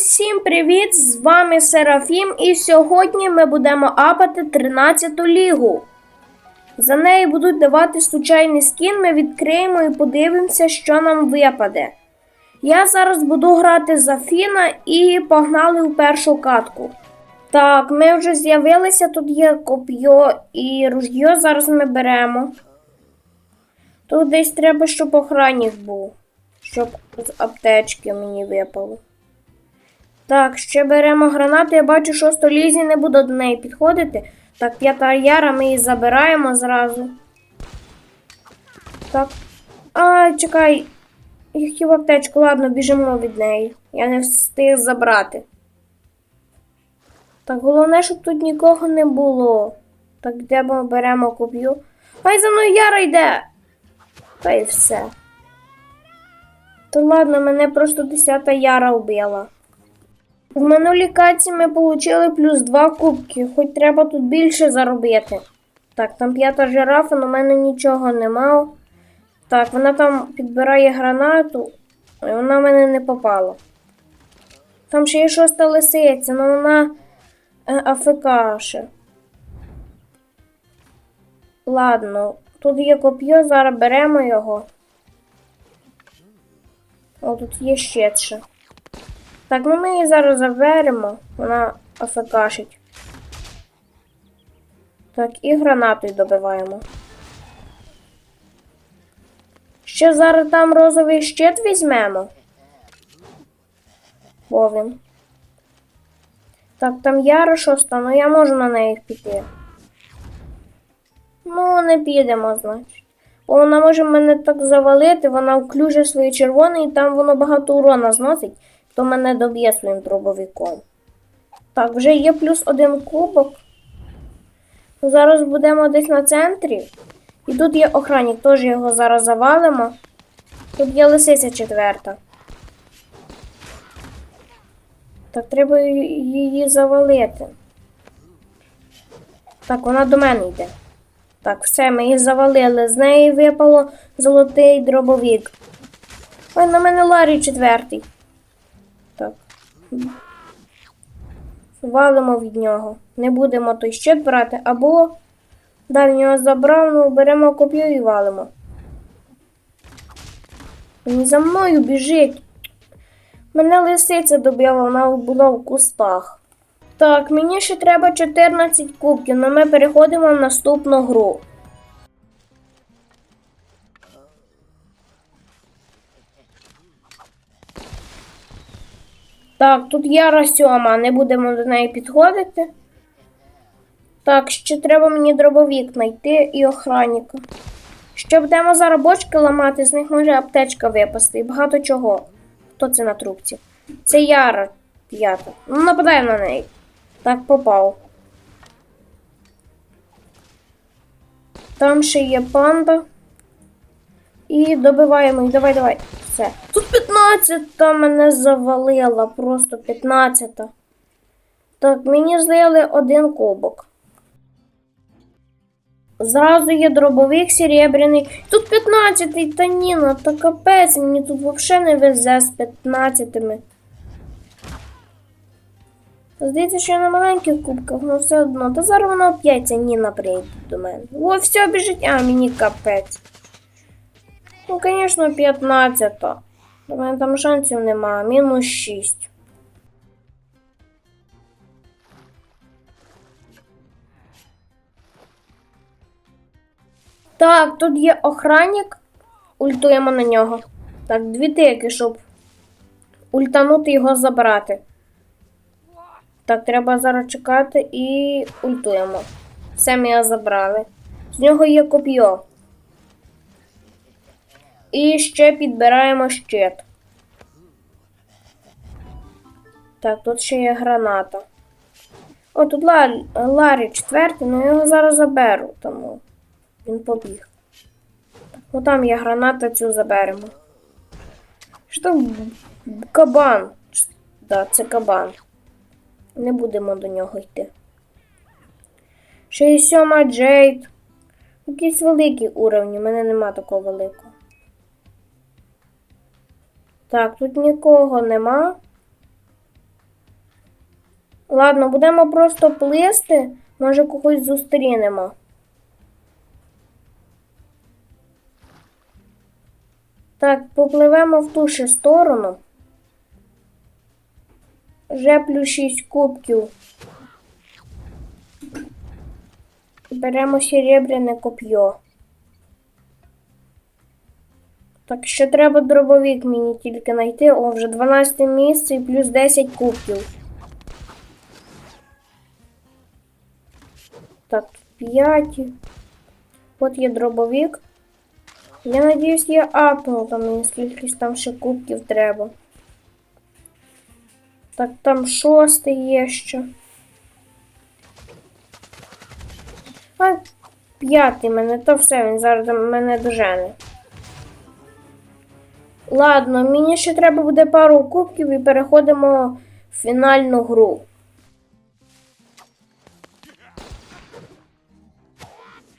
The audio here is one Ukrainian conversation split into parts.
Усім привіт! З вами Серафім, і сьогодні ми будемо апати 13 лігу. За неї будуть давати случайний скін, ми відкриємо і подивимося, що нам випаде. Я зараз буду грати за Фіна і погнали у першу катку. Так, ми вже з'явилися, тут є коп'йо і ружьо, зараз ми беремо. Тут десь треба, щоб охранник був, щоб з аптечки мені випало. Так, ще беремо гранату. Я бачу, що столізі не буду до неї підходити. Так, п'ята яра, ми її забираємо зразу. Так. А, чекай. Я хотів аптечку, ладно, біжимо від неї. Я не встиг забрати. Так, головне, щоб тут нікого не було. Так, де ми беремо коп'ю. Ай, за мною яра йде! Та й все. То ладно, мене просто десята яра вбила. В минулій каці ми отримали плюс 2 кубки, хоч треба тут більше заробити. Так, там п'ята жирафа, але в мене нічого нема. Так, вона там підбирає гранату, і вона в мене не попала. Там ще є шоста лисиця, але вона е, АФК ще. Ладно, тут є коп'є, зараз беремо його. О, тут є ще ще. Так, ну ми її зараз заберемо. Вона афекашить. Так, і гранатою добиваємо. Ще зараз там розовий щит візьмемо. Бо він. Так, там Яра шоста, ну я можу на неї піти. Ну, не підемо, значить. Бо вона може мене так завалити, вона вклюже свої червоні, і там воно багато урона зносить, то мене доб'є своїм дробовиком. Так, вже є плюс один кубок. Зараз будемо десь на центрі. І тут є охранник, теж його зараз завалимо. Тут є лисиця четверта. Так, треба її завалити. Так, вона до мене йде. Так, все, ми її завалили. З неї випало золотий дробовик. Ой, на мене Ларі четвертий. Валимо від нього. Не будемо той щит брати, або дальнього забрав, ну беремо коп'ю і валимо. Він за мною біжить. Мене лисиця добила, вона була в кустах. Так, мені ще треба 14 кубків, але ми переходимо в наступну гру. Так, тут Яра сьома, не будемо до неї підходити. Так, ще треба мені дробовік знайти і охранника. Ще будемо зараз бочки ламати, з них може аптечка випасти і багато чого. Хто це на трубці? Це Яра п'ята. Ну, нападаємо на неї. Так, попав. Там ще є панда. І добиваємо їх. Давай, давай. Все. Тут 15 та мене завалила. Просто 15. Так, мені злили один кубок. Зразу є дробовик серебряний. Тут 15-й, та ні, ну та капець, мені тут взагалі не везе з 15-ми. Здається, що я на маленьких кубках, але все одно. Та зараз воно оп'ять ця Ніна прийде до мене. О, все, біжить. А, мені капець. Ну, звісно, 15. У мене там шансів нема. Мінус 6. Так, тут є охранник. Ультуємо на нього. Так, дві тики, щоб ультанути його забрати. Так, треба зараз чекати і ультуємо. Все ми забрали. З нього є коп'йо. І ще підбираємо щит. Так, тут ще є граната. О, тут Ла... Ларі четвертий, але я його зараз заберу, тому він побіг. Ну там є граната, цю заберемо. Що кабан? Да, це кабан. Не будемо до нього йти. Ще й сьома Джейд. Якісь великі уровні, в мене нема такого великого. Так, тут нікого нема. Ладно, будемо просто плисти, може когось зустрінемо. Так, попливемо в ту ще сторону. Вже плюс 6 кубків. Беремо серебряне коп'є. Так, ще треба дробовик мені тільки знайти. О, вже 12 місце і плюс 10 кубків. Так, 5. От є дробовик. Я надіюсь, я апнув там мені скільки там ще кубків треба. Так, там шостий є ще. А, п'ятий мене, то все, він зараз мене дожене. Ладно, мені ще треба буде пару кубків і переходимо в фінальну гру.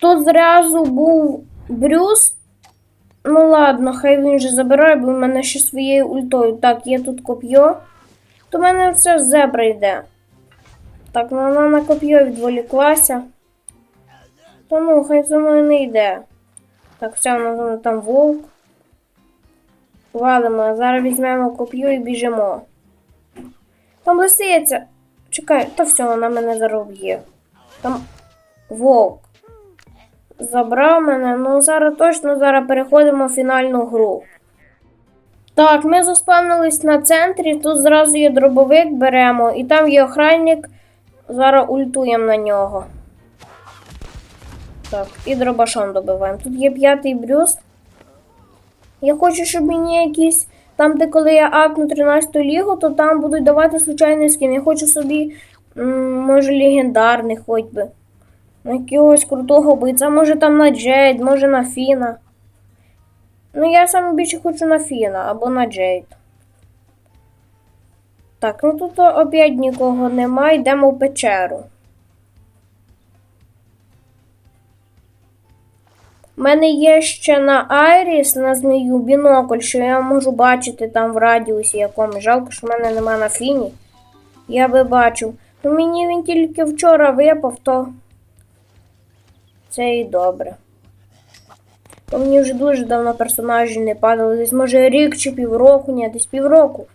Тут зразу був Брюс. Ну ладно, хай він вже забирає, бо в мене ще своєю ультою. Так, є тут коп'є. То в мене все зебра йде. Так, ну вона на коп'є відволіклася. То ну, хай за мною не йде. Так, все, вона там вовк. Валимо, зараз візьмемо коп'ю і біжимо. Там лисиця. Чекай, та все, вона мене зараз вб'є. Там вовк. Забрав мене, ну зараз точно зараз переходимо в фінальну гру. Так, ми заспавнились на центрі, тут зразу є дробовик беремо, і там є охранник. Зараз ультуємо на нього. Так, і дробашом добиваємо. Тут є п'ятий брюс. Я хочу, щоб мені якісь. Там, де коли я апну 13 лігу, то там будуть давати случайний скін. Я хочу собі, може, легендарний хоч би. На якогось крутого бойця, може там на Джейд, може на Фіна. Ну, я саме більше хочу на Фіна або на Джейд. Так, ну тут опять нікого немає, йдемо в печеру. У мене є ще на Айріс на змію бінокль, що я можу бачити там в радіусі якомусь. Жалко, що в мене нема на фіні. Я би бачив. Ну мені він тільки вчора випав, то це і добре. Бо мені вже дуже давно персонажі не падали. Десь може рік чи півроку, ні, десь півроку.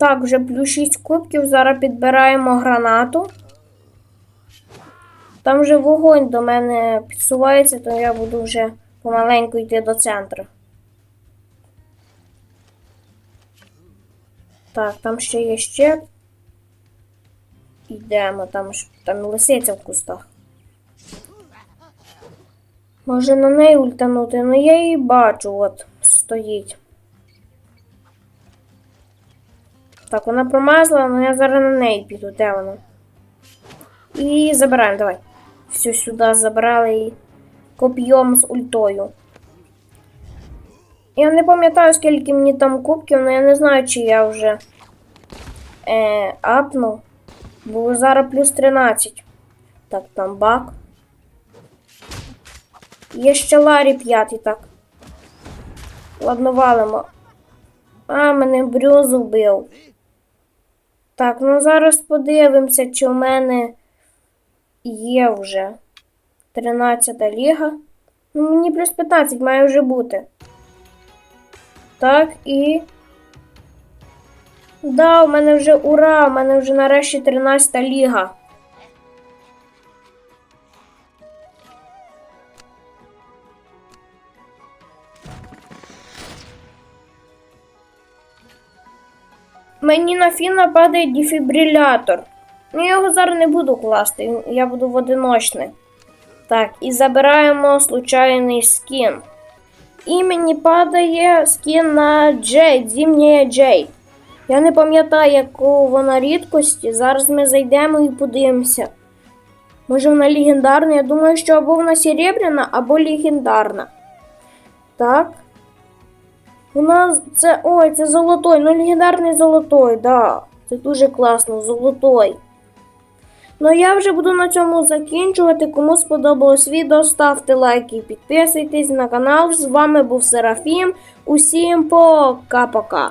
Так, вже плюс 6 кубків. Зараз підбираємо гранату. Там вже вогонь до мене підсувається, то я буду вже помаленьку йти до центру. Так, там ще є ще. Йдемо, там, там лисиця в кустах. Може на неї ультанути, ну я її бачу, от стоїть. Так, вона промазала, але я зараз на неї піду. Де вона? І забираємо, давай. Все сюди забрали і коп'єм з ультою. Я не пам'ятаю, скільки мені там кубків, але я не знаю, чи я вже е, апнув. Бо зараз плюс 13. Так, там бак. Є ще Ларі п'ятий, так. Ладно, валимо. А, мене Брюз вбив. Так, ну зараз подивимося, чи в мене є вже 13 ліга. Ну, мені плюс 15 має вже бути. Так, і. Да, у мене вже ура! У мене вже нарешті 13 ліга. Мені на Фіна падає дефібрилятор. Ну, я його зараз не буду класти, я буду в одиночне. Так, і забираємо случайний скін. І мені падає скін на Джейд, зімня Джейд. Я не пам'ятаю, якого вона рідкості. Зараз ми зайдемо і подивимося. Може вона легендарна? Я думаю, що або вона серебряна, або легендарна. Так. Вона це. Ой, це золотой. Ну, легендарний золотой, да. Це дуже класно, золотой. Ну я вже буду на цьому закінчувати. Кому сподобалось відео, ставте лайки і підписуйтесь на канал. З вами був Серафім. Усім пока-пока.